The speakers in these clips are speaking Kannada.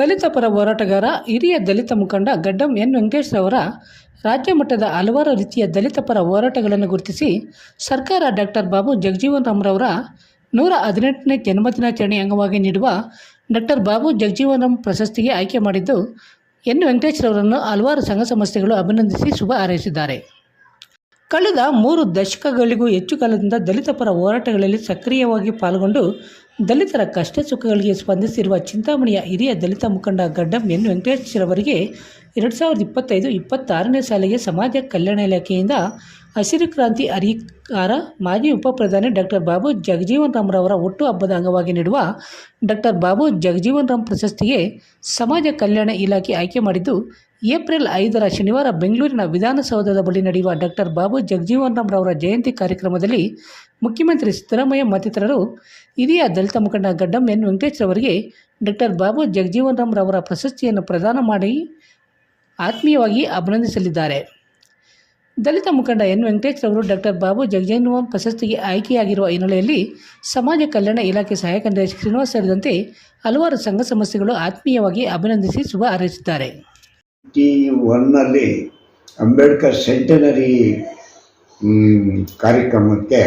ದಲಿತ ಪರ ಹೋರಾಟಗಾರ ಹಿರಿಯ ದಲಿತ ಮುಖಂಡ ಗಡ್ಡಂ ಎನ್ ವೆಂಕಟೇಶ್ ಅವರ ರಾಜ್ಯ ಮಟ್ಟದ ಹಲವಾರು ರೀತಿಯ ದಲಿತ ಪರ ಹೋರಾಟಗಳನ್ನು ಗುರುತಿಸಿ ಸರ್ಕಾರ ಡಾಕ್ಟರ್ ಬಾಬು ಜಗಜೀವನ್ ರಾಮ್ರವರ ನೂರ ಹದಿನೆಂಟನೇ ಜನ್ಮದಿನಾಚರಣೆ ಅಂಗವಾಗಿ ನೀಡುವ ಡಾಕ್ಟರ್ ಬಾಬು ಜಗಜೀವನ್ ರಾಮ್ ಪ್ರಶಸ್ತಿಗೆ ಆಯ್ಕೆ ಮಾಡಿದ್ದು ಎನ್ ವೆಂಕಟೇಶ್ ವೆಂಕಟೇಶ್ರವರನ್ನು ಹಲವಾರು ಸಂಘ ಸಂಸ್ಥೆಗಳು ಅಭಿನಂದಿಸಿ ಶುಭ ಹಾರೈಸಿದ್ದಾರೆ. ಕಳೆದ ಮೂರು ದಶಕಗಳಿಗೂ ಹೆಚ್ಚು ಕಾಲದಿಂದ ದಲಿತ ಪರ ಹೋರಾಟಗಳಲ್ಲಿ ಸಕ್ರಿಯವಾಗಿ ಪಾಲ್ಗೊಂಡು ದಲಿತರ ಕಷ್ಟ ಸುಖಗಳಿಗೆ ಸ್ಪಂದಿಸಿರುವ ಚಿಂತಾಮಣಿಯ ಹಿರಿಯ ದಲಿತ ಮುಖಂಡ ಗಡ್ಡಂ ಎನ್ ವೆಂಕಟೇಶ್ವರವರಿಗೆ ಎರಡು ಸಾವಿರದ ಇಪ್ಪತ್ತೈದು ಇಪ್ಪತ್ತಾರನೇ ಸಾಲಿಗೆ ಸಮಾಜ ಕಲ್ಯಾಣ ಇಲಾಖೆಯಿಂದ ಹಸಿರು ಕ್ರಾಂತಿ ಅರಿಕಾರ ಮಾಜಿ ಉಪಪ್ರಧಾನಿ ಡಾಕ್ಟರ್ ಬಾಬು ಜಗಜೀವನ್ ರಾಮ್ರವರ ಹುಟ್ಟುಹಬ್ಬದ ಅಂಗವಾಗಿ ನೀಡುವ ಡಾಕ್ಟರ್ ಬಾಬು ಜಗಜೀವನ್ ರಾಮ್ ಪ್ರಶಸ್ತಿಗೆ ಸಮಾಜ ಕಲ್ಯಾಣ ಇಲಾಖೆ ಆಯ್ಕೆ ಮಾಡಿದ್ದು, ಏಪ್ರಿಲ್ ಐದರ ಶನಿವಾರ ಬೆಂಗಳೂರಿನ ವಿಧಾನಸೌಧದ ಬಳಿ ನಡೆಯುವ ಡಾಕ್ಟರ್ ಬಾಬು ಜಗಜೀವನ್ ರಾಮ್ರವರ ಜಯಂತಿ ಕಾರ್ಯಕ್ರಮದಲ್ಲಿ ಮುಖ್ಯಮಂತ್ರಿ ಸಿದ್ದರಾಮಯ್ಯ ಮತ್ತಿತರರು, ಹಿರಿಯ ದಲಿತ ಮುಖಂಡ ಗಡ್ಡಂ ಎನ್ ವೆಂಕಟೇಶ್ ಅವರಿಗೆ ಡಾಕ್ಟರ್ ಬಾಬು ಜಗಜೀವನ್ ರಾಮ್ರವರ ಪ್ರಶಸ್ತಿಯನ್ನು ಪ್ರದಾನ ಮಾಡಿ ಆತ್ಮೀಯವಾಗಿ ಅಭಿನಂದಿಸಲಿದ್ದಾರೆ. ದಲಿತ ಮುಖಂಡ ಎನ್ ವೆಂಕಟೇಶ್ ಅವರು ಡಾಕ್ಟರ್ ಬಾಬು ಜಗಜೀವನ್ ರಾಮ್ ಪ್ರಶಸ್ತಿಗೆ ಆಯ್ಕೆಯಾಗಿರುವ ಹಿನ್ನೆಲೆಯಲ್ಲಿ ಸಮಾಜ ಕಲ್ಯಾಣ ಇಲಾಖೆ ಸಹಾಯಕ ನಿರ್ದೇಶಕ ಶ್ರೀನಿವಾಸ್ ಸೇರಿದಂತೆ ಹಲವಾರು ಸಂಘ ಸಂಸ್ಥೆಗಳು ಆತ್ಮೀಯವಾಗಿ ಅಭಿನಂದಿಸಿ ಶುಭ ಹಾರೈಸಿದ್ದಾರೆ ಟಿ ಒನ್ನಲ್ಲಿ ಅಂಬೇಡ್ಕರ್ ಸೆಂಟನರಿ ಕಾರ್ಯಕ್ರಮಕ್ಕೆ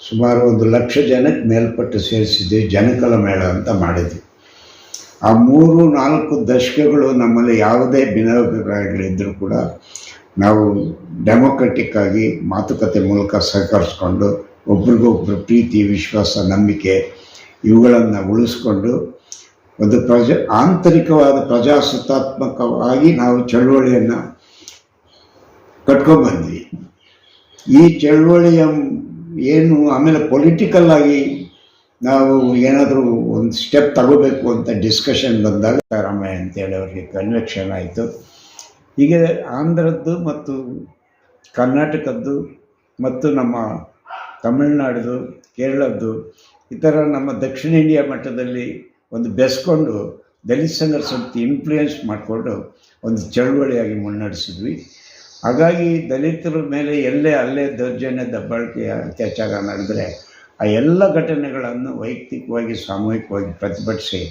ಸುಮಾರು ಒಂದು ಲಕ್ಷ ಜನಕ್ಕೆ ಮೇಲ್ಪಟ್ಟು ಸೇರಿಸಿದ್ವಿ ಜನಕಲ ಮೇಳ ಅಂತ ಮಾಡಿದ್ವಿ. ಆ ಮೂರು ನಾಲ್ಕು ದಶಕಗಳು ನಮ್ಮಲ್ಲಿ ಯಾವುದೇ ಭಿನ್ನಾಭಿಪ್ರಾಯಗಳಿದ್ದರೂ ಕೂಡ ನಾವು ಡೆಮೊಕ್ರೆಟಿಕ್ ಆಗಿ ಮಾತುಕತೆ ಮೂಲಕ ಸಹಕರಿಸ್ಕೊಂಡು ಒಬ್ರಿಗೊಬ್ರು ಪ್ರೀತಿ, ವಿಶ್ವಾಸ, ನಂಬಿಕೆ ಇವುಗಳನ್ನು ಉಳಿಸ್ಕೊಂಡು ಒಂದು ಪ್ರಜಾ, ಆಂತರಿಕವಾದ ಪ್ರಜಾಸತ್ತಾತ್ಮಕವಾಗಿ ನಾವು ಚಳುವಳಿಯನ್ನು ಕಟ್ಕೊಂಡ್ಬಂದ್ವಿ ಈ ಚಳುವಳಿಯ ಏನು ಆಮೇಲೆ ಪೊಲಿಟಿಕಲ್ ಆಗಿ ನಾವು ಏನಾದರೂ ಒಂದು ಸ್ಟೆಪ್ ತಗೋಬೇಕು ಅಂತ ಡಿಸ್ಕಷನ್ ಬಂದಾಗ ರಾಮಯ್ಯ ಅಂತೇಳಿ ಅವರಿಗೆ ಕನ್ವೆಕ್ಷನ್ ಆಯಿತು. ಹೀಗೆ ಆಂಧ್ರದ್ದು ಮತ್ತು ಕರ್ನಾಟಕದ್ದು ಮತ್ತು ನಮ್ಮ ತಮಿಳುನಾಡ್ದು, ಕೇರಳದ್ದು ಈ ಥರ ನಮ್ಮ ದಕ್ಷಿಣ ಇಂಡಿಯಾ ಮಟ್ಟದಲ್ಲಿ ಒಂದು ಬೆಸ್ಕೊಂಡು ದಲಿತ ಸಂಘರ್ ಸಮಿತಿ ಇನ್ಫ್ಲೂಯೆನ್ಸ್ ಮಾಡಿಕೊಂಡು ಒಂದು ಚಳುವಳಿಯಾಗಿ ಮುನ್ನಡೆಸಿದ್ವಿ. ಹಾಗಾಗಿ ದಲಿತರ ಮೇಲೆ ಎಲ್ಲೇ ಅಲ್ಲೇ ದೌರ್ಜನ್ಯ, ದಬ್ಬಾಳಿಕೆ, ಅತ್ಯಾಚಾರ ನಡೆದರೆ ಆ ಎಲ್ಲ ಘಟನೆಗಳನ್ನು ವೈಯಕ್ತಿಕವಾಗಿ, ಸಾಮೂಹಿಕವಾಗಿ ಪ್ರತಿಭಟಿಸಿ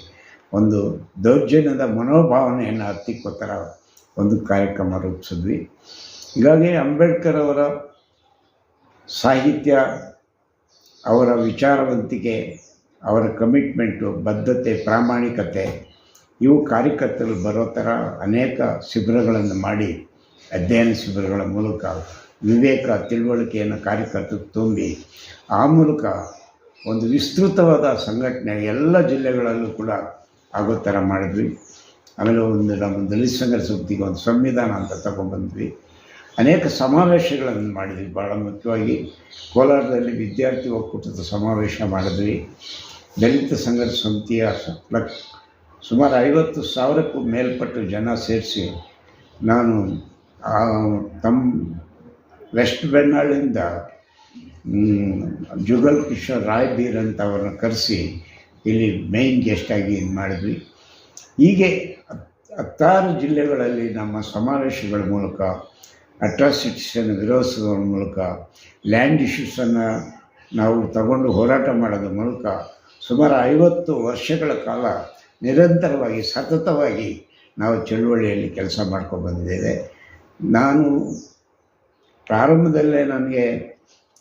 ಒಂದು ದೌರ್ಜನ್ಯದ ಮನೋಭಾವನೆಯನ್ನು ಹತ್ತಿಕ್ಕೋ ಥರ ಒಂದು ಕಾರ್ಯಕ್ರಮ ರೂಪಿಸಿದ್ವಿ. ಹೀಗಾಗಿ ಅಂಬೇಡ್ಕರ್ ಅವರ ಸಾಹಿತ್ಯ, ಅವರ ವಿಚಾರವಂತಿಕೆ, ಅವರ ಕಮಿಟ್ಮೆಂಟು ಬದ್ಧತೆ, ಪ್ರಾಮಾಣಿಕತೆ, ಇವು ಕಾರ್ಯಕರ್ತರು ಬರೋ ಥರ ಅನೇಕ ಶಿಬಿರಗಳನ್ನು ಮಾಡಿ, ಅಧ್ಯಯನ ಶಿಬಿರಗಳ ಮೂಲಕ ವಿವೇಕ ತಿಳುವಳಿಕೆಯನ್ನು ಕಾರ್ಯಕರ್ತರು ತುಂಬಿ, ಆ ಮೂಲಕ ಒಂದು ವಿಸ್ತೃತವಾದ ಸಂಘಟನೆ ಎಲ್ಲ ಜಿಲ್ಲೆಗಳಲ್ಲೂ ಕೂಡ ಆಗೋ ಥರ ಮಾಡಿದ್ವಿ. ಆಮೇಲೆ ಒಂದು ನಮ್ಮ ದಲಿತ ಸಂಘರ್ಷ ಸಮಿತಿಗೆ ಒಂದು ಸಂವಿಧಾನ ಅಂತ ತಗೊಂಡ್ಬಂದ್ವಿ. ಅನೇಕ ಸಮಾವೇಶಗಳನ್ನು ಮಾಡಿದ್ವಿ. ಭಾಳ ಮುಖ್ಯವಾಗಿ ಕೋಲಾರದಲ್ಲಿ ವಿದ್ಯಾರ್ಥಿ ಒಕ್ಕೂಟದ ಸಮಾವೇಶ ಮಾಡಿದ್ವಿ. ದಲಿತ ಸಂಘದ ಸಮಿತಿಯ ಲಕ್ಷ ಸುಮಾರು ಐವತ್ತು ಸಾವಿರಕ್ಕೂ ಮೇಲ್ಪಟ್ಟು ಜನ ಸೇರಿಸಿ ನಾನು ತಮ್ಮ ವೆಸ್ಟ್ ಬೆಂಗಾಳಿಂದ ಜುಗಲ್ ಕಿಶೋರ್ ರಾಯ್ ಬೀರ್ ಅಂತ ಅವರನ್ನು ಕರೆಸಿ ಇಲ್ಲಿ ಮೇಯ್ನ್ ಗೆಸ್ಟಾಗಿ ಇದು ಮಾಡಿದ್ವಿ. ಹೀಗೆ ಹತ್- ಹತ್ತಾರು ಜಿಲ್ಲೆಗಳಲ್ಲಿ ನಮ್ಮ ಸಮಾವೇಶಗಳ ಮೂಲಕ ಅಟ್ರಾಸಿಟಿಸನ್ನು ವಿರೋಧಿಸುವ ಮೂಲಕ ಲ್ಯಾಂಡ್ ಇಶ್ಯೂಸನ್ನು ನಾವು ತಗೊಂಡು ಹೋರಾಟ ಮಾಡೋದ್ರ ಮೂಲಕ ಸುಮಾರು ಐವತ್ತು ವರ್ಷಗಳ ಕಾಲ ನಿರಂತರವಾಗಿ, ಸತತವಾಗಿ ನಾವು ಚಳುವಳಿಯಲ್ಲಿ ಕೆಲಸ ಮಾಡ್ಕೊಂಡು ಬಂದಿದ್ದೇವೆ. ನಾನು ಪ್ರಾರಂಭದಲ್ಲೇ ನನಗೆ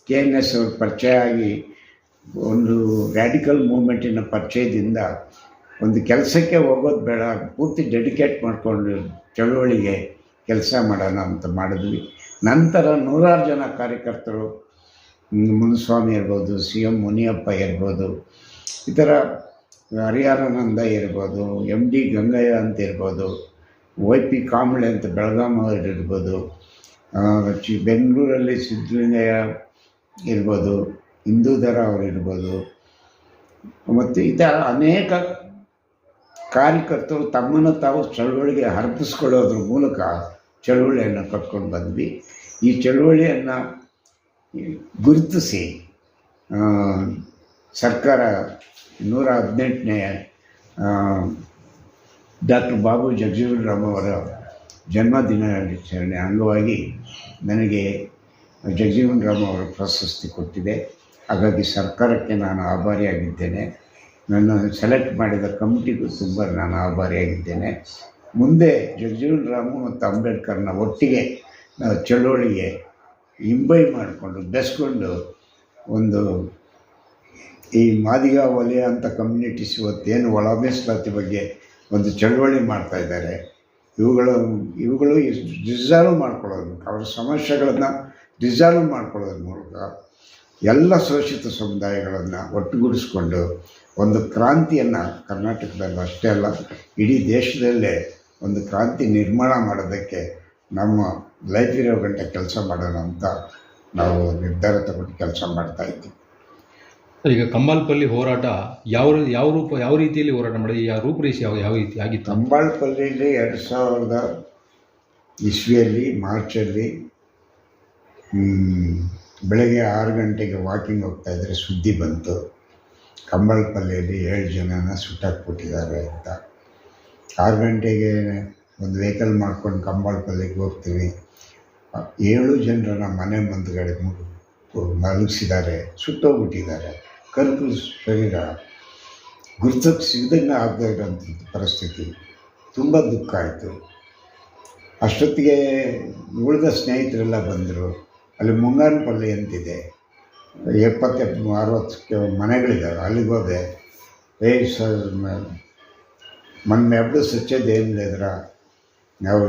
ಕೆ ಎನ್ ಎಸ್ ಅವ್ರ ಪರಿಚಯ ಆಗಿ ಒಂದು ರ್ಯಾಡಿಕಲ್ ಮೂಮೆಂಟಿನ ಪರಿಚಯದಿಂದ ಒಂದು ಕೆಲಸಕ್ಕೆ ಹೋಗೋದು ಬೇಡ, ಪೂರ್ತಿ ಡೆಡಿಕೇಟ್ ಮಾಡಿಕೊಂಡು ಚಳುವಳಿಗೆ ಕೆಲಸ ಮಾಡೋಣ ಅಂತ ಮಾಡಿದ್ವಿ. ನಂತರ ನೂರಾರು ಜನ ಕಾರ್ಯಕರ್ತರು ಮುನಿಸ್ವಾಮಿ ಇರ್ಬೋದು, ಸಿ ಎಂ ಮುನಿಯಪ್ಪ ಇರ್ಬೋದು, ಈ ಥರ ಹರಿಹರಾನಂದ ಇರ್ಬೋದು ಎಂ ಡಿ ಗಂಗಯ್ಯ ಅಂತ ಇರ್ಬೋದು, ವೈ ಪಿ ಕಾಂಬ್ಳೆ ಅಂತ ಬೆಳಗಾಂ ಅವ್ರು ಇರ್ಬೋದು ಚಿ ಬೆಂಗಳೂರಲ್ಲಿ ಸಿದ್ದಲಿಂಗಯ್ಯ ಇರ್ಬೋದು ಹಿಂದೂಧರ ಅವರು ಇರ್ಬೋದು, ಮತ್ತು ಈ ಥರ ಅನೇಕ ಕಾರ್ಯಕರ್ತರು ತಮ್ಮನ್ನು ತಾವು ಚಳುವಳಿಗೆ ಅರ್ಪಿಸ್ಕೊಳ್ಳೋದ್ರ ಮೂಲಕ ಚಳುವಳಿಯನ್ನು ಕಟ್ಕೊಂಡು ಬಂದ್ವಿ. ಈ ಚಳುವಳಿಯನ್ನು ಗುರುತಿಸಿ ಸರ್ಕಾರ ನೂರ ಹದಿನೆಂಟನೇ ಡಾಕ್ಟರ್ ಬಾಬು ಜಗಜೀವನ್ ರಾಮ್ ಅವರ ಜನ್ಮದಿನಾಚರಣೆ ಅಂಗವಾಗಿ ನನಗೆ ಜಗಜೀವನ್ ರಾಮ್ ಅವರ ಪ್ರಶಸ್ತಿ ಕೊಟ್ಟಿದೆ. ಹಾಗಾಗಿ ಸರ್ಕಾರಕ್ಕೆ ನಾನು ಆಭಾರಿಯಾಗಿದ್ದೇನೆ. ನನ್ನ ಸೆಲೆಕ್ಟ್ ಮಾಡಿದ ಕಮಿಟಿಗೂ ತುಂಬ ನಾನು ಆಭಾರಿಯಾಗಿದ್ದೇನೆ. ಮುಂದೆ ಜಗಜೀವನ್ ರಾಮು ಮತ್ತು ಅಂಬೇಡ್ಕರ್ನ ಒಟ್ಟಿಗೆ ನಾವು ಚಳುವಳಿಗೆ ಇಂಬೈ ಮಾಡಿಕೊಂಡು ಬೆಸ್ಕೊಂಡು ಒಂದು ಈ ಮಾದಿಗ ವಲಯ ಅಂತ ಕಮ್ಯುನಿಟೀಸ್ ಇವತ್ತೇನು ಒಳ ಮೀಸಲಾತಿ ಬಗ್ಗೆ ಒಂದು ಚಳುವಳಿ ಮಾಡ್ತಾ ಇದ್ದಾರೆ. ಇವುಗಳು ಇವುಗಳು ರಿಸಾಲ್ವ್ ಮಾಡ್ಕೊಳ್ಳೋದು, ಅವರ ಸಮಸ್ಯೆಗಳನ್ನು ರಿಸಾಲ್ವ್ ಮಾಡ್ಕೊಳ್ಳೋದ್ರ ಮೂಲಕ ಎಲ್ಲ ಶೋಷಿತ ಸಮುದಾಯಗಳನ್ನು ಒಟ್ಟುಗೂಡಿಸ್ಕೊಂಡು ಒಂದು ಕ್ರಾಂತಿಯನ್ನು ಕರ್ನಾಟಕದಲ್ಲಿ ಅಷ್ಟೇ ಅಲ್ಲ ಇಡೀ ದೇಶದಲ್ಲೇ ಒಂದು ಕ್ರಾಂತಿ ನಿರ್ಮಾಣ ಮಾಡೋದಕ್ಕೆ ನಮ್ಮ ಲೈಫ್ ಇರೋ ಗಂಟೆ ಕೆಲಸ ಮಾಡೋಣ ಅಂತ ನಾವು ನಿರ್ಧಾರ ತಗೊಂಡು ಕೆಲಸ ಮಾಡ್ತಾ ಇದ್ದೀವಿ. ಈಗ ಕಂಬಾಲ್ಪಲ್ಲಿ ಹೋರಾಟ ಯಾವ ಯಾವ ರೂಪ ಯಾವ ರೀತಿಯಲ್ಲಿ ಹೋರಾಟ ಮಾಡಿ ಯಾವ ರೂಪರೇಷೆ ಯಾವ ಯಾವ ರೀತಿ ಆಗಿತ್ತು? ಕಂಬಾಳ್ಪಲ್ಲಿಯಲ್ಲಿ ಎರಡು ಸಾವಿರದ ಇಸ್ವಿಯಲ್ಲಿ ಮಾರ್ಚಲ್ಲಿ ಬೆಳಗ್ಗೆ ಆರು ಗಂಟೆಗೆ ವಾಕಿಂಗ್ ಹೋಗ್ತಾ ಇದ್ರೆ ಸುದ್ದಿ ಬಂತು. ಕಂಬಳಪಲ್ಲಿಯಲ್ಲಿ ಏಳು ಜನನ ಸುಟ್ಟಾಕ್ಬಿಟ್ಟಿದ್ದಾರೆ ಅಂತ. ಆರು ಗಂಟೆಗೆ ಒಂದು ವೆಹಿಕಲ್ ಮಾಡ್ಕೊಂಡು ಕಂಬಳಪಲ್ಲಿಗೆ ಹೋಗ್ತೀವಿ. ಏಳು ಜನರನ್ನ ಮನೆ ಮುಂದ್ಗಡೆ ಮಲಗಿಸಿದ್ದಾರೆ. ಸುಟ್ಟೋಗ್ಬಿಟ್ಟಿದ್ದಾರೆ. ಕರ್ಕು ಶರೀರ ಗುರ್ತಕ್ಕೆ ಸಿಗದಂಗೆ ಆಗದೇ ಇರೋಂಥ ಪರಿಸ್ಥಿತಿ. ತುಂಬ ದುಃಖ ಆಯಿತು. ಅಷ್ಟೊತ್ತಿಗೆ ಉಳಿದ ಸ್ನೇಹಿತರೆಲ್ಲ ಬಂದರು. ಅಲ್ಲಿ ಮುಂಗಾನಪಲ್ಲಿ ಅಂತಿದೆ. ಎಪ್ಪತ್ತೆಪ್ಪು ಅರವತ್ತು ಮನೆಗಳಿದ್ದಾವೆ ಅಲ್ಲಿಗೆ ಹೋದೆ. ಏ, ಸರ್ ಮೊನ್ನೆ ಹಬ್ಬದ ಏನು ಇದ್ರ ನಾವು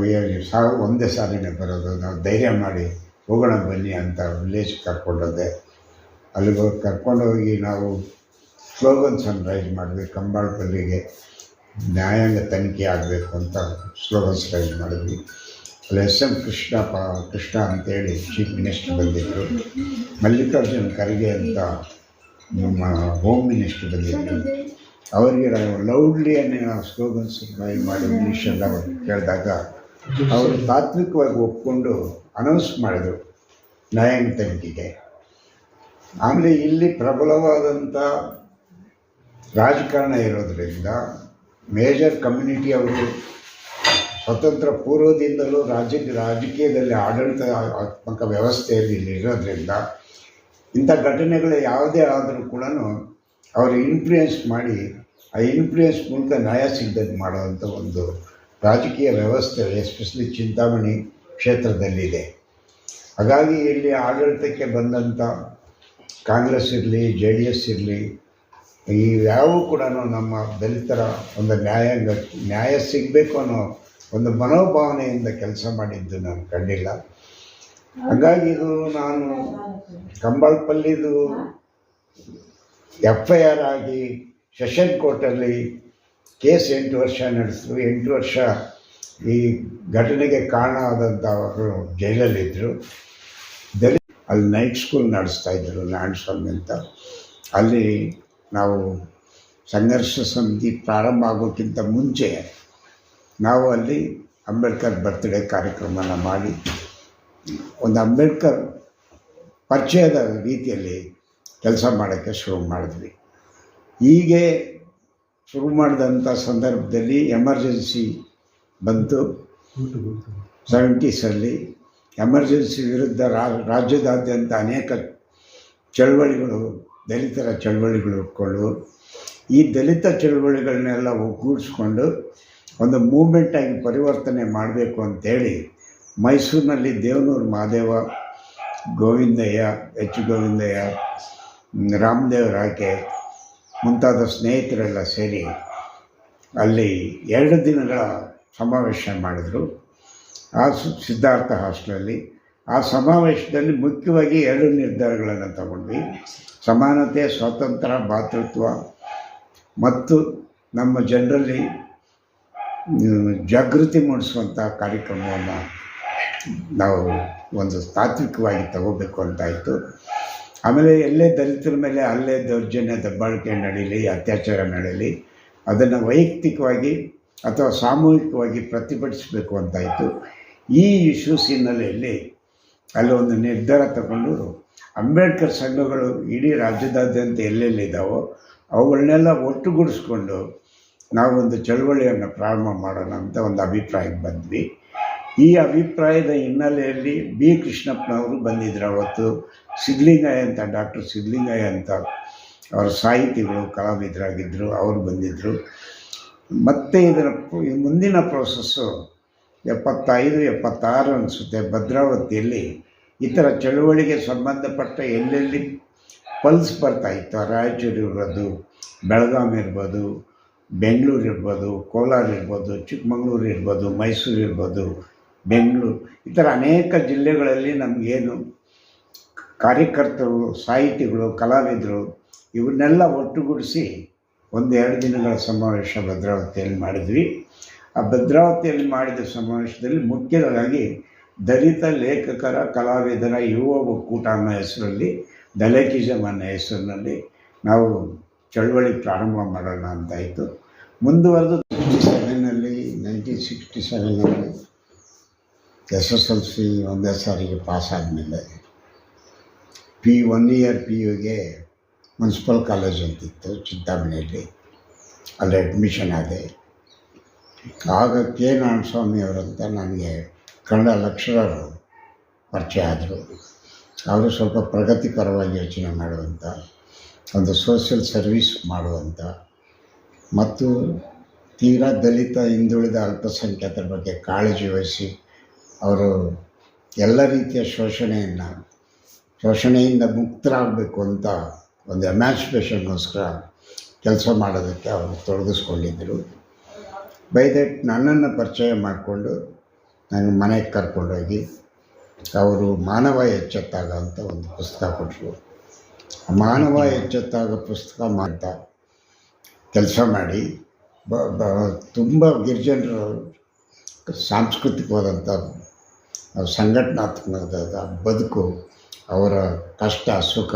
ಸಾವು, ಒಂದೇ ಸಾರಿನೇ ಬರೋದು, ನಾವು ಧೈರ್ಯ ಮಾಡಿ ಹೋಗೋಣ ಬನ್ನಿ ಅಂತ ವಿಲೇಜ್ ಕರ್ಕೊಂಡೋದೆ. ಅಲ್ಲಿಗೆ ಹೋಗಿ ಕರ್ಕೊಂಡೋಗಿ ನಾವು ಸ್ಲೋಗನ್ ಸನ್ರೈಸ್ ಮಾಡಿದ್ವಿ ಕಂಬಾಳಪಲ್ಲಿಗೆ ನ್ಯಾಯಾಂಗ ತನಿಖೆ ಆಗಬೇಕು ಅಂತ ಸ್ಲೋಗನ್ಸ್ ಸನ್ರೈಸ್ ಮಾಡಿದ್ವಿ. ಅಲ್ಲಿ ಎಸ್ ಎಂ ಕೃಷ್ಣ ಪ, ಕೃಷ್ಣ ಅಂತೇಳಿ ಚೀಫ್ ಮಿನಿಸ್ಟರ್ ಬಂದಿದ್ದರು ಮಲ್ಲಿಕಾರ್ಜುನ್ ಖರ್ಗೆ ಅಂತ ನಮ್ಮ ಹೋಮ್ ಮಿನಿಸ್ಟರ್ ಬಂದಿದ್ದರು ಅವರಿಗೆ ನಾವು ಲೌಡ್ಲಿ ಅನ್ನೋ ಸ್ಲೋಗನ್ಸ್ ಮಾಡಿ ಇಂಗ್ಲೀಷೆಲ್ಲ ಕೇಳಿದಾಗ ಅವರು ತಾತ್ವಿಕವಾಗಿ ಒಪ್ಕೊಂಡು ಅನೌನ್ಸ್ ಮಾಡಿದರು ನಯನ್ ತನಿಖೆಗೆ ಆಮೇಲೆ ಇಲ್ಲಿ ಪ್ರಬಲವಾದಂಥ ರಾಜಕಾರಣ ಇರೋದರಿಂದ ಮೇಜರ್ ಕಮ್ಯುನಿಟಿ ಅವರು ಸ್ವತಂತ್ರ ಪೂರ್ವದಿಂದಲೂ ರಾಜ್ಯ, ರಾಜಕೀಯದಲ್ಲಿ ಆಡಳಿತಾತ್ಮಕ ವ್ಯವಸ್ಥೆಯಲ್ಲಿ ಇರೋದ್ರಿಂದ ಇಂಥ ಘಟನೆಗಳು ಯಾವುದೇ ಆದರೂ ಕೂಡ ಅವರು ಇನ್ಫ್ಲೂಯೆನ್ಸ್ ಮಾಡಿ, ಆ ಇನ್ಫ್ಲೂಯೆನ್ಸ್ ಮೂಲಕ ನ್ಯಾಯ ಸಿಗದಂತೆ ಮಾಡುವಂಥ ಒಂದು ರಾಜಕೀಯ ವ್ಯವಸ್ಥೆ ಎಸ್ಪೆಷಲಿ ಚಿಂತಾಮಣಿ ಕ್ಷೇತ್ರದಲ್ಲಿದೆ. ಹಾಗಾಗಿ ಇಲ್ಲಿ ಆಡಳಿತಕ್ಕೆ ಬಂದಂಥ ಕಾಂಗ್ರೆಸ್ ಇರಲಿ, ಜೆ ಡಿ ಎಸ್ ಇರಲಿ, ಈ ಯಾವೂ ಕೂಡ ನಮ್ಮ ದಲಿತರ ಒಂದು ನ್ಯಾಯಾಂಗ, ನ್ಯಾಯ ಸಿಗಬೇಕು ಅನ್ನೋ ಒಂದು ಮನೋಭಾವನೆಯಿಂದ ಕೆಲಸ ಮಾಡಿದ್ದು ನಾನು ಕಂಡಿಲ್ಲ. ಹಾಗಾಗಿ ಇದು ನಾನು ಕಂಬಳಪಲ್ಲಿದು ಎಫ್ ಐ ಆರ್ ಆಗಿ ಸೆಷನ್ ಕೋರ್ಟಲ್ಲಿ ಕೇಸ್ ಎಂಟು ವರ್ಷ ನಡೆಸಿದ್ರು. ಎಂಟು ವರ್ಷ ಈ ಘಟನೆಗೆ ಕಾರಣ ಆದಂಥ ಅವರು ಜೈಲಲ್ಲಿದ್ದರು ದಲಿತ ಅಲ್ಲಿ ನೈಟ್ ಸ್ಕೂಲ್ ನಡೆಸ್ತಾ ಇದ್ದರು ಸ್ವಾಮಿ ಅಂತ. ಅಲ್ಲಿ ನಾವು ಸಂಘರ್ಷ ಸಮಿತಿ ಪ್ರಾರಂಭ ಆಗೋಕ್ಕಿಂತ ಮುಂಚೆ ನಾವು ಅಲ್ಲಿ ಅಂಬೇಡ್ಕರ್ ಬರ್ತ್ಡೇ ಕಾರ್ಯಕ್ರಮನ ಮಾಡಿ, ಒಂದು ಅಂಬೇಡ್ಕರ್ ಪರಿಚಯದ ರೀತಿಯಲ್ಲಿ ಕೆಲಸ ಮಾಡೋಕ್ಕೆ ಶುರು ಮಾಡಿದ್ವಿ. ಹೀಗೆ ಶುರು ಮಾಡಿದಂಥ ಸಂದರ್ಭದಲ್ಲಿ ಎಮರ್ಜೆನ್ಸಿ ಬಂತು. ಸೆವೆಂಟೀಸಲ್ಲಿ ಎಮರ್ಜೆನ್ಸಿ ವಿರುದ್ಧ ರಾಜ್ಯದಾದ್ಯಂತ ಅನೇಕ ಚಳವಳಿಗಳು, ದಲಿತರ ಚಳವಳಿಗಳು ಇಟ್ಕೊಂಡು ಈ ದಲಿತ ಚಳವಳಿಗಳನ್ನೆಲ್ಲ ಒಗ್ಗೂಡಿಸ್ಕೊಂಡು ಒಂದು ಮೂಮೆಂಟಾಗಿ ಪರಿವರ್ತನೆ ಮಾಡಬೇಕು ಅಂತೇಳಿ ಮೈಸೂರಿನಲ್ಲಿ ದೇವನೂರು ಮಹಾದೇವ, ಗೋವಿಂದಯ್ಯ, ಎಚ್. ಗೋವಿಂದಯ್ಯ ರಾಮದೇವ್ ರಾಕೆ ಮುಂತಾದ ಸ್ನೇಹಿತರೆಲ್ಲ ಸೇರಿ ಅಲ್ಲಿ ಎರಡು ದಿನಗಳ ಸಮಾವೇಶ ಮಾಡಿದರು. ಆ ಸಿದ್ಧಾರ್ಥ ಹಾಸ್ಟೆಲಲ್ಲಿ ಆ ಸಮಾವೇಶದಲ್ಲಿ ಮುಖ್ಯವಾಗಿ ಎರಡು ನಿರ್ಧಾರಗಳನ್ನು ತಗೊಂಡ್ವಿ. ಸಮಾನತೆ, ಸ್ವಾತಂತ್ರ್ಯ, ಭಾತೃತ್ವ ಮತ್ತು ನಮ್ಮ ಜನರಲ್ಲಿ ಜಾಗೃತಿ ಮೂಡಿಸುವಂಥ ಕಾರ್ಯಕ್ರಮವನ್ನು ನಾವು ಒಂದು ತಾತ್ವಿಕವಾಗಿ ತಗೋಬೇಕು ಅಂತಾಯಿತು ಆಮೇಲೆ ಎಲ್ಲೇ ದಲಿತರ ಮೇಲೆ ಅಲ್ಲೇ ದೌರ್ಜನ್ಯ, ದಬ್ಬಾಳಿಕೆ ನಡೀಲಿ, ಅತ್ಯಾಚಾರ ನಡೀಲಿ, ಅದನ್ನು ವೈಯಕ್ತಿಕವಾಗಿ ಅಥವಾ ಸಾಮೂಹಿಕವಾಗಿ ಪ್ರತಿಭಟಿಸಬೇಕು ಅಂತಾಯಿತು ಈ ಇಶ್ಯೂಸ್ ಹಿನ್ನೆಲೆಯಲ್ಲಿ ಅಲ್ಲಿ ಒಂದು ನಿರ್ಧಾರ ತಗೊಂಡು ಅಂಬೇಡ್ಕರ್ ಸಂಘಗಳು ಇಡೀ ರಾಜ್ಯದಾದ್ಯಂತ ಎಲ್ಲೆಲ್ಲಿದ್ದಾವೋ ಅವುಗಳನ್ನೆಲ್ಲ ಒಟ್ಟುಗೂಡಿಸ್ಕೊಂಡು ನಾವೊಂದು ಚಳುವಳಿಯನ್ನು ಪ್ರಾರಂಭ ಮಾಡೋಣ ಅಂತ ಒಂದು ಅಭಿಪ್ರಾಯಕ್ಕೆ ಬಂದ್ವಿ. ಈ ಅಭಿಪ್ರಾಯದ ಹಿನ್ನೆಲೆಯಲ್ಲಿ ಬಿ. ಕೃಷ್ಣಪ್ಪನವರು ಬಂದಿದ್ದರು ಅವತ್ತು. ಸಿದ್ಲಿಂಗಯ್ಯ ಅಂತ, ಡಾಕ್ಟರ್ ಸಿದ್ಲಿಂಗಯ್ಯ ಅಂತ ಅವರ ಸಾಹಿತಿಗಳು ಕಲಾವಿದರಾಗಿದ್ದರು ಅವರು ಬಂದಿದ್ದರು ಮತ್ತು ಇದರ ಮುಂದಿನ ಪ್ರೋಸೆಸ್ಸು ಎಪ್ಪತ್ತೈದು, ಎಪ್ಪತ್ತಾರು ಅನಿಸುತ್ತೆ ಭದ್ರಾವತಿಯಲ್ಲಿ. ಥರ ಚಳುವಳಿಗೆ ಸಂಬಂಧಪಟ್ಟ ಎಲ್ಲೆಲ್ಲಿ ಪಲ್ಸ್ ಬರ್ತಾಯಿತ್ತು ರಾಯಚೂರು ಇರ್ಬೋದು ಬೆಳಗಾಂ ಇರ್ಬೋದು ಬೆಂಗಳೂರು ಇರ್ಬೋದು, ಕೋಲಾರ ಇರ್ಬೋದು, ಚಿಕ್ಕಮಗಳೂರು ಇರ್ಬೋದು, ಮೈಸೂರು ಇರ್ಬೋದು, ಬೆಂಗಳೂರು ಈ ಥರ ಅನೇಕ ಜಿಲ್ಲೆಗಳಲ್ಲಿ ನಮಗೇನು ಕಾರ್ಯಕರ್ತರು, ಸಾಹಿತಿಗಳು, ಕಲಾವಿದರು ಇವನ್ನೆಲ್ಲ ಒಟ್ಟುಗೂಡಿಸಿ ಒಂದು ಎರಡು ದಿನಗಳ ಸಮಾವೇಶ ಭದ್ರಾವತಿಯಲ್ಲಿ ಮಾಡಿದ್ವಿ. ಆ ಭದ್ರಾವತಿಯಲ್ಲಿ ಮಾಡಿದ ಸಮಾವೇಶದಲ್ಲಿ ಮುಖ್ಯವಾಗಿ ದಲಿತ ಲೇಖಕರ, ಕಲಾವಿದರ, ಯುವ ಒಕ್ಕೂಟ ಅನ್ನೋ ಹೆಸರಲ್ಲಿ ದಲೇಕಿಸಮ್ ಅನ್ನೋ ಹೆಸರಿನಲ್ಲಿ ನಾವು ಚಳವಳಿ ಪ್ರಾರಂಭ ಮಾಡೋಣ ಅಂತಾಯಿತು. ಮುಂದುವರೆದು ಸೆವೆನಲ್ಲಿ ನೈನ್ಟೀನ್ ಸಿಕ್ಸ್ಟಿ ಸೆವೆನಲ್ಲಿ ಎಸ್ ಎಸ್ ಎಲ್ ಸಿ ಒಂದೇ ಸಾರಿಗೆ ಪಾಸ್ ಆದಮೇಲೆ ಪಿ ಒನ್ ಇಯರ್ ಪಿ ಯುಗೆ ಮುನ್ಸಿಪಲ್ ಕಾಲೇಜ್ ಅಂತಿತ್ತು, ಚಿಂತಾಮಣಿಯಲ್ಲಿ. ಅಲ್ಲಿ ಅಡ್ಮಿಷನ್ ಆದೆ. ಆಗ ಕೆ ನಾರಾಯಣಸ್ವಾಮಿ ಅವರಂತ ನನಗೆ ಕನ್ನಡ ಲಕ್ಷರರು ಪರಿಚಯ ಆದರು. ಅವರು ಸ್ವಲ್ಪ ಪ್ರಗತಿಪರವಾಗಿ ಯೋಚನೆ ಮಾಡುವಂಥ ಒಂದು ಸೋಷಿಯಲ್ ಸರ್ವಿಸ್ ಮಾಡುವಂಥ ಮತ್ತು ತೀರಾ ದಲಿತ ಹಿಂದುಳಿದ ಅಲ್ಪಸಂಖ್ಯಾತರ ಬಗ್ಗೆ ಕಾಳಜಿ ವಹಿಸಿ ಅವರು ಎಲ್ಲ ರೀತಿಯ ಶೋಷಣೆಯನ್ನು, ಶೋಷಣೆಯಿಂದ ಮುಕ್ತರಾಗಬೇಕು ಅಂತ ಒಂದು ಎಮ್ಯಾನ್ಸಿಪೇಷನ್ಗೋಸ್ಕರ ಕೆಲಸ ಮಾಡೋದಕ್ಕೆ ಅವರು ತೊಡಗಿಸ್ಕೊಂಡಿದ್ದರು ಬೈ ದಟ್ ನನ್ನನ್ನು ಪರಿಚಯ ಮಾಡಿಕೊಂಡು ನನಗೆ ಮನೆಗೆ ಕರ್ಕೊಂಡೋಗಿ ಅವರು ಮಾನವ ಎಚ್ಚೆತ್ತಾಗ ಅಂತ ಒಂದು ಪುಸ್ತಕ ಕೊಟ್ಟರು ಮಾನವ ಎಚ್ಚೆತ್ತಾಗ ಪುಸ್ತಕ ಮಾಡ್ತಾ ಕೆಲಸ ಮಾಡಿ, ಬ ಬ, ತುಂಬ ಗಿರಿಜನರು ಸಾಂಸ್ಕೃತಿಕವಾದಂಥ ಸಂಘಟನಾತ್ಮಕವಾದ ಬದುಕು, ಅವರ ಕಷ್ಟ, ಸುಖ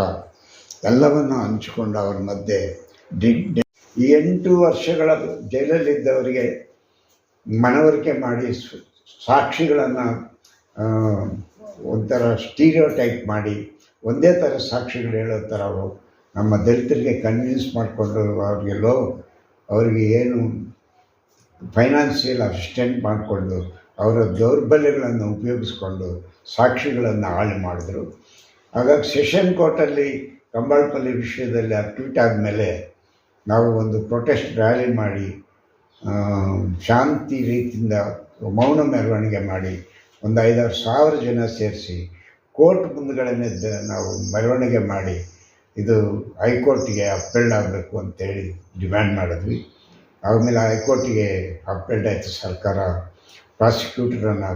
ಎಲ್ಲವನ್ನು ಹಂಚಿಕೊಂಡು ಅವ್ರ ಮಧ್ಯೆ ಡಿ ಈ ಎಂಟು ವರ್ಷಗಳ ಜೈಲಲ್ಲಿದ್ದವರಿಗೆ ಮನವರಿಕೆ ಮಾಡಿ ಸಾಕ್ಷಿಗಳನ್ನು ಒಂಥರ ಸ್ಟೀರಿಯೋ ಟೈಪ್ ಮಾಡಿ, ಒಂದೇ ಥರ ಸಾಕ್ಷಿಗಳು ಹೇಳೋ ಥರ ಅವರು ನಮ್ಮ ದಲಿತರಿಗೆ ಕನ್ವಿನ್ಸ್ ಮಾಡಿಕೊಂಡು ಅವರಿಗೆ ಲೋ ಅವರಿಗೆ ಏನು ಫೈನಾನ್ಷಿಯಲ್ ಅಸಿಸ್ಟೆಂಟ್ ಮಾಡಿಕೊಂಡು ಅವರ ದೌರ್ಬಲ್ಯಗಳನ್ನು ಉಪಯೋಗಿಸ್ಕೊಂಡು ಸಾಕ್ಷಿಗಳನ್ನು ಹಾಳು ಮಾಡಿದ್ರು. ಹಾಗಾಗಿ ಸೆಷನ್ ಕೋರ್ಟಲ್ಲಿ ಕಂಬಾಳ್ಪಲ್ಲಿ ವಿಷಯದಲ್ಲಿ ಟ್ವೀಟ್ ಆದಮೇಲೆ ನಾವು ಒಂದು ಪ್ರೊಟೆಸ್ಟ್ ರ್ಯಾಲಿ ಮಾಡಿ ಶಾಂತಿ ರೀತಿಯಿಂದ ಮೌನ ಮೆರವಣಿಗೆ ಮಾಡಿ ಒಂದು ಐದಾರು ಸಾವಿರ ಜನ ಸೇರಿಸಿ ಕೋರ್ಟ್ ಮುಂದುಗಡೆನೇ ನಾವು ಮೆರವಣಿಗೆ ಮಾಡಿ ಇದು ಹೈಕೋರ್ಟಿಗೆ ಅಪ್ಪೆಲ್ಡ್ ಆಗಬೇಕು ಅಂತೇಳಿ ಡಿಮ್ಯಾಂಡ್ ಮಾಡಿದ್ವಿ. ಆಮೇಲೆ ಹೈಕೋರ್ಟಿಗೆ ಅಪ್ಪೆಲ್ಡ್ ಆಯಿತು ಸರ್ಕಾರ. ಪ್ರಾಸಿಕ್ಯೂಟರನ್ನು